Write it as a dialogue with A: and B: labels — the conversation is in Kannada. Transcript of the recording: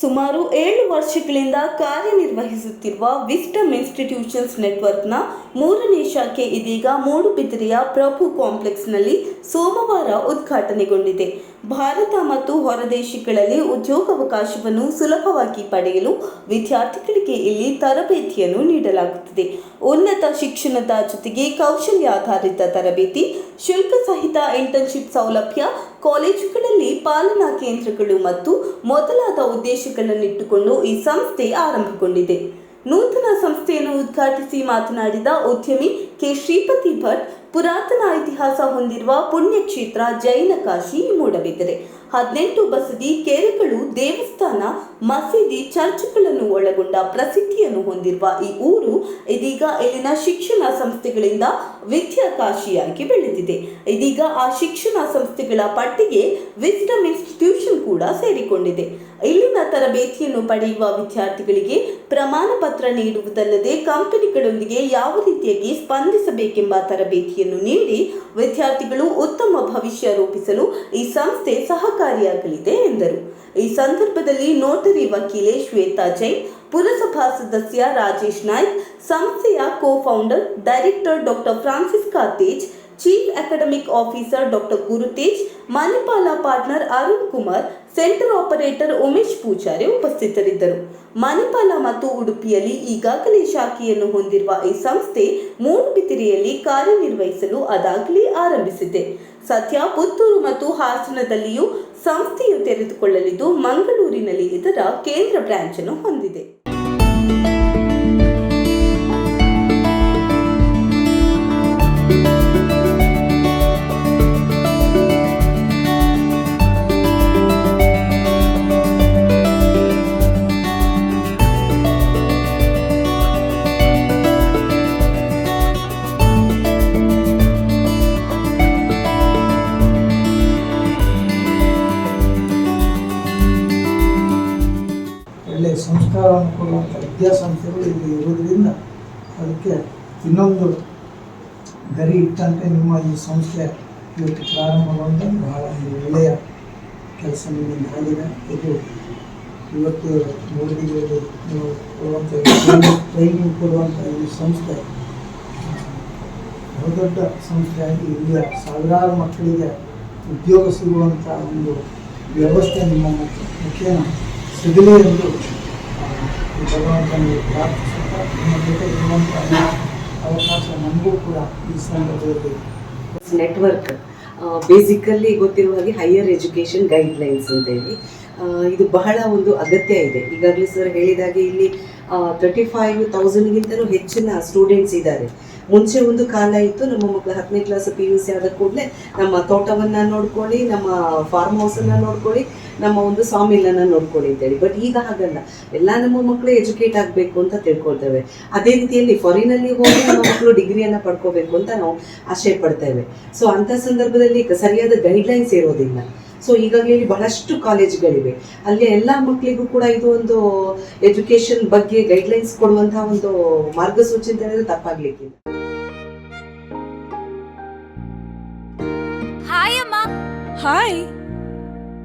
A: ಸುಮಾರು ಏಳು ವರ್ಷಗಳಿಂದ ಕಾರ್ಯನಿರ್ವಹಿಸುತ್ತಿರುವ ವಿಸ್ಟಮ್ ಇನ್ಸ್ಟಿಟ್ಯೂಷನ್ಸ್ ನೆಟ್ವರ್ಕ್ನ ಮೂರನೇ ಶಾಖೆ ಇದೀಗ ಮೂಡುಬಿದಿರೆಯ ಪ್ರಭು ಕಾಂಪ್ಲೆಕ್ಸ್ನಲ್ಲಿ ಸೋಮವಾರ ಉದ್ಘಾಟನೆಗೊಂಡಿದೆ. ಭಾರತ ಮತ್ತು ಹೊರದೇಶಗಳಲ್ಲಿ ಉದ್ಯೋಗಾವಕಾಶವನ್ನು ಸುಲಭವಾಗಿ ಪಡೆಯಲು ವಿದ್ಯಾರ್ಥಿಗಳಿಗೆ ಇಲ್ಲಿ ತರಬೇತಿಯನ್ನು ನೀಡಲಾಗುತ್ತದೆ. ಉನ್ನತ ಶಿಕ್ಷಣದ ಜೊತೆಗೆ ಕೌಶಲ್ಯಾಧಾರಿತ ತರಬೇತಿ, ಶುಲ್ಕ ಸಹಿತ ಇಂಟರ್ನ್ಶಿಪ್ ಸೌಲಭ್ಯ, ಕಾಲೇಜುಗಳಲ್ಲಿ ಪಾಲನಾ ಕೇಂದ್ರಗಳು ಮತ್ತು ಮೊದಲಾದ ಉದ್ದೇಶಗಳನ್ನಿಟ್ಟುಕೊಂಡು ಈ ಸಂಸ್ಥೆ ಆರಂಭಗೊಂಡಿದೆ. ನೂತನ ಸಂಸ್ಥೆಯನ್ನು ಉದ್ಘಾಟಿಸಿ ಮಾತನಾಡಿದ ಉದ್ಯಮಿ ಕೆ. ಶ್ರೀಪತಿ ಭಟ್, ಪುರಾತನ ಇತಿಹಾಸ ಹೊಂದಿರುವ ಪುಣ್ಯಕ್ಷೇತ್ರ ಜೈನ ಕಾಶಿ ಮೂಡಬಿದ್ದರೆ ಹದಿನೆಂಟು ಬಸದಿ, ಕೆರೆಗಳು, ದೇವಸ್ಥಾನ, ಮಸೀದಿ ಚರ್ಚ್ಗಳನ್ನು ಒಳಗೊಂಡ ಪ್ರಸಿದ್ಧಿಯನ್ನು ಹೊಂದಿರುವ ಈ ಊರು ಇದೀಗ ಇಲ್ಲಿನ ಶಿಕ್ಷಣ ಸಂಸ್ಥೆಗಳಿಂದ ವಿದ್ಯಾಕಾಶಿಯಾಗಿ ಬೆಳೆದಿದೆ. ಇದೀಗ ಆ ಶಿಕ್ಷಣ ಸಂಸ್ಥೆಗಳ ಪಟ್ಟಿಗೆ ವಿಸ್ಡಮ್ ಇನ್ಸ್ಟಿಟ್ಯೂಷನ್ ಕೂಡ ಸೇರಿಕೊಂಡಿದೆ. ಇಲ್ಲಿನ ತರಬೇತಿಯನ್ನು ಪಡೆಯುವ ವಿದ್ಯಾರ್ಥಿಗಳಿಗೆ ಪ್ರಮಾಣ ಪತ್ರ ನೀಡುವುದಲ್ಲದೆ ಕಂಪನಿಗಳೊಂದಿಗೆ ಯಾವ ರೀತಿಯಾಗಿ ಸ್ಪಂದಿಸಬೇಕೆಂಬ ತರಬೇತಿಯನ್ನು ನೀಡಿ ವಿದ್ಯಾರ್ಥಿಗಳು ಉತ್ತಮ ಭವಿಷ್ಯ ರೂಪಿಸಲು ಈ ಸಂಸ್ಥೆ ಸಹಕಾರಿಯಾಗಲಿದೆ ಎಂದರು. ಈ ಸಂದರ್ಭದಲ್ಲಿ ನೋಟರಿ ವಕೀಲೆ ಶ್ವೇತಾ ಜೈನ್, ಪುರಸಭಾ ಸದಸ್ಯ ರಾಜೇಶ್ ನಾಯ್ಕ್, ಸಂಸ್ಥೆಯ co founder director doctor Francis Tej chief academic officer doctor Gurutej Manipal partner Arun Kumar centre operator Umesh Pujari ಉಪಸ್ಥಿತರಿದ್ದರು. ಮಣಿಪಾಲ ಮತ್ತು ಉಡುಪಿಯಲ್ಲಿ ಈಗಾಗಲೇ ಶಾಖೆಯನ್ನು ಹೊಂದಿರುವ ಈ ಸಂಸ್ಥೆ ಮೂಡುಬಿದಿರೆಯಲ್ಲಿ ಕಾರ್ಯನಿರ್ವಹಿಸಲು ಅದಾಗಲೇ ಆರಂಭಿಸಿದೆ. ಸದ್ಯ ಪುತ್ತೂರು ಮತ್ತು ಹಾಸನದಲ್ಲಿಯೂ ಸಂಸ್ಥೆಯು ತೆರೆದುಕೊಳ್ಳಲಿದ್ದು, ಮಂಗಳೂರಿನಲ್ಲಿ ಇದರ ಕೇಂದ್ರ ಬ್ರಾಂಚ್ ಅನ್ನು ಹೊಂದಿದೆ.
B: ಸಂಸ್ಕಾರವನ್ನು ಕೊಡುವಂಥ ವಿದ್ಯಾಸಂಸ್ಥೆಗಳು ಇಲ್ಲಿ ಇರುವುದರಿಂದ ಅದಕ್ಕೆ ಇನ್ನೊಂದು ಗರಿ ಇಟ್ಟಂತೆ ನಿಮ್ಮ ಈ ಸಂಸ್ಥೆ ಇವತ್ತು ಪ್ರಾರಂಭಗೊಂಡು ಬಹಳ ಒಳ್ಳೆಯ ಕೆಲಸ ನಿಮ್ಮಿಂದ ಆಗಿದೆ ಇದು ಇವತ್ತು ಮೂಡಿಗೆರೆಯಲ್ಲಿ ನೀವು ಕೊಡುವಂಥ ಟ್ರೈನಿಂಗ್ ಕೊಡುವಂಥ ಈ ಸಂಸ್ಥೆ ಬಹುದೊಡ್ಡ ಸಂಸ್ಥೆಯಾಗಿ ಇಲ್ಲಿಯ ಸಾವಿರಾರು ಮಕ್ಕಳಿಗೆ ಉದ್ಯೋಗ ಸಿಗುವಂಥ ಒಂದು ವ್ಯವಸ್ಥೆ ನಿಮ್ಮ ಮುಖ್ಯ ಸಿಗಲಿ ಎಂದು ಭಗವಂತನಿಗೆ ಪ್ರಾರ್ಥಿಸುತ್ತಾ ಅವಕಾಶ ನಮಗೂ ಕೂಡ ಈ ಸಂದರ್ಭದಲ್ಲಿ
C: ನೆಟ್ವರ್ಕ್ ಬೇಸಿಕಲ್ಲಿ ಗೊತ್ತಿರುವ ಹಾಗೆ ಹೈಯರ್ ಎಜುಕೇಷನ್ ಗೈಡ್ಲೈನ್ಸ್ ಅಂತ ಹೇಳಿ. ಇದು ಬಹಳ ಒಂದು ಅಗತ್ಯ ಇದೆ. ಈಗಾಗಲೇ ಸರ್ ಹೇಳಿದಾಗೆ ಇಲ್ಲಿ ತರ್ಟಿ ಫೈವ್ ತೌಸಂಡ್ಗಿಂತಲೂ ಹೆಚ್ಚಿನ ಸ್ಟೂಡೆಂಟ್ಸ್ ಇದ್ದಾರೆ. ಮುಂಚೆ ಒಂದು ಕಾಲ ಇತ್ತು, ನಮ್ಮ ಮಕ್ಕಳು ಹತ್ತನೇ ಕ್ಲಾಸ್ ಪಿ ಯು ಸಿ ಆದ ಕೂಡಲೇ ನಮ್ಮ ತೋಟವನ್ನು ನೋಡ್ಕೊಳ್ಳಿ, ನಮ್ಮ ಫಾರ್ಮ್ ಹೌಸನ್ನು ನೋಡ್ಕೊಳ್ಳಿ ನಮ್ಮ ಒಂದು ಸಾಮಿಲನ್ನು ನೋಡ್ಕೊಳ್ಳಿ ಅಂತೇಳಿ ಬಟ್ ಈಗ ಹಾಗಲ್ಲ. ಎಲ್ಲ ನಮ್ಮ ಮಕ್ಕಳು ಎಜುಕೇಟ್ ಆಗಬೇಕು ಅಂತ ತಿಳ್ಕೊಳ್ತೇವೆ. ಅದೇ ರೀತಿಯಲ್ಲಿ ಫಾರಿನಲ್ಲಿ ಹೋಗಿ ನಮ್ಮ ಮಕ್ಕಳು ಡಿಗ್ರಿಯನ್ನು ಪಡ್ಕೋಬೇಕು ಅಂತ ನಾವು ಆಶೆ ಪಡ್ತೇವೆ. ಸೊ ಅಂಥ ಸಂದರ್ಭದಲ್ಲಿ ಸರಿಯಾದ ಗೈಡ್ಲೈನ್ಸ್ ಇರೋದಿಲ್ಲ. ಸೊ ಈಗಾಗಲೇ ಇಲ್ಲಿ ಬಹಳಷ್ಟು ಕಾಲೇಜ್ಗಳಿವೆ. ಅಲ್ಲಿ ಎಲ್ಲ ಮಕ್ಕಳಿಗೂ ಕೂಡ ಇದು ಒಂದು ಎಜುಕೇಶನ್ ಬಗ್ಗೆ ಗೈಡ್ಲೈನ್ಸ್ ಕೊಡುವಂತಹ ಒಂದು ಮಾರ್ಗಸೂಚಿ ಅಂತ ಹೇಳಿದ್ರೆ ತಪ್ಪಾಗ್ಲಿಕ್ಕಿಲ್ಲ.
D: ಹಾಯ್ ಅಮ್ಮ.
E: ಹಾಯ್